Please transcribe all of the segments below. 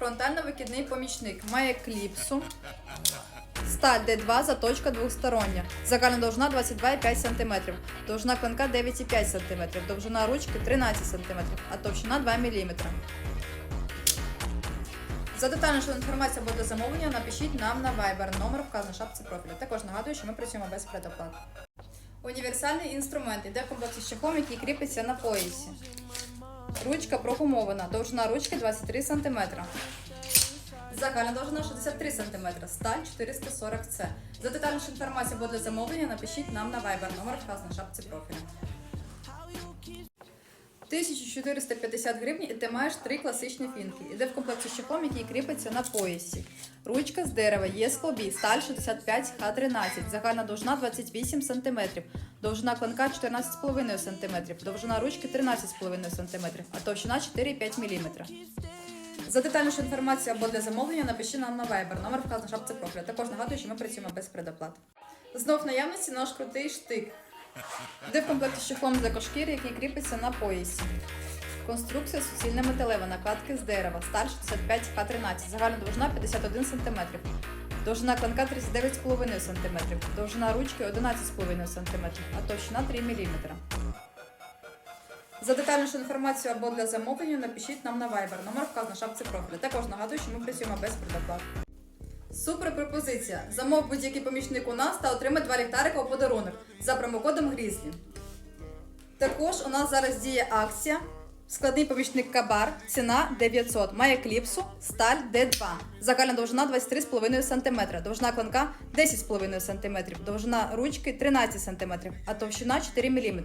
Фронтально-викидний помічник. Має кліпсу. Сталь D2, заточка двостороння. Загальна довжина 22,5 см. Довжина клинка 9,5 см. Довжина ручки 13 см, а товщина 2 мм. За детальнішу інформацію для замовлення напишіть нам на Viber. Номер вказано шапці профілю. Також нагадую, що ми працюємо без предоплат. Універсальний інструмент іде в комплекті з чехлом, який кріпиться на поясі. Ручка прогумована, довжина ручки 23 см. Загальна довжина 63 см, сталь 440 с За детальнішу інформацію або для замовлення напишіть нам на Viber, номер вказаний на шапці профілю. 1450 гривень і ти маєш три класичні фінки. Іде в комплекті з який кріпиться на поясі. Ручка з дерева, є склобій, сталь 65 Х13, загальна довжина 28 см, довжина клинка 14,5 см, довжина ручки 13,5 см, а товщина 4,5 мм. За детальнішу інформацію або для замовлення напиши нам на Viber, номер вказано в шапці профіля. Також нагадую, що ми працюємо без предоплат. Знов наявності наш крутий штик. Де в комплекті з чехлом для кошкіри, який кріпиться на поясі. Конструкція суцільна металева, накладки з дерева, сталь 65 Х13, загальна довжина 51 см. Довжина клинка 39,5 см, довжина ручки 11,5 см, а товщина 3 мм. За детальнішу інформацію або для замовлення напишіть нам на Viber, номер вказано в шапці профіля. Також нагадую, що ми працюємо без предоплат. Супер пропозиція! Замов будь-який помічник у нас та отримай два ліхтарика у подарунок за промокодом Грізлі. Також у нас зараз діє акція. Складний помічник Кабар, ціна 900, має кліпсу, сталь D2. Загальна довжина 23,5 см, довжина клинка 10,5 см, довжина ручки 13 см, а товщина 4 мм.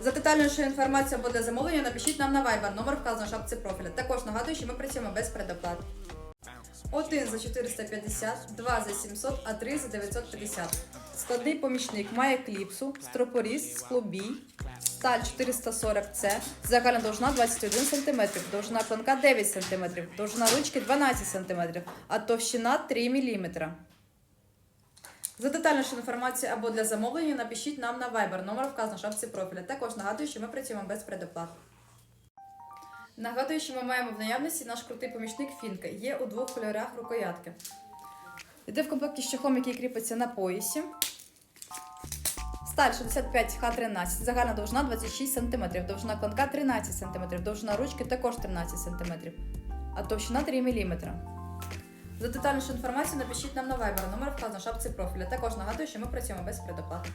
За детальнішу інформацію або для замовлення напишіть нам на Viber, номер вказано в шапці профіля. Також нагадую, що ми працюємо без предоплат. 1 за 450, 2 за 700, а 3 за 950. Складний помічник має кліпсу, стропоріз, склобій, сталь 440 с загальна довжина 21 см, довжина клинка 9 см, довжина ручки 12 см, а товщина 3 мм. За детальнішу інформацію або для замовлення напишіть нам на Viber, номер вказано в шапці профіля. Також нагадую, що ми працюємо без предоплат. Нагадую, що ми маємо в наявності наш крутий помічник фінка. Є у двох кольорах рукоятки. Йде в комплекті з чехлом, який кріпиться на поясі. Сталь 65 Х13, загальна довжина 26 см, довжина клинка 13 см, довжина ручки також 13 см, а товщина 3 мм. За детальнішу інформацію напишіть нам на Viber, номер вказано в шапці профіля. Також нагадую, що ми працюємо без предоплат.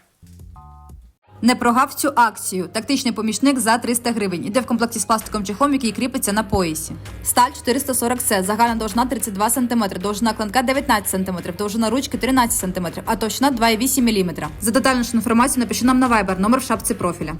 Не прогав цю акцію. Тактичний помічник за 300 гривень. Іде в комплекті з пластиком чехлом, який кріпиться на поясі. Сталь 440 с загальна довжина 32 см, довжина клинка 19 см, довжина ручки 13 см, а товщина 2,8 мм. За детальнішу інформацію напиши нам на Viber, номер в шапці профіля.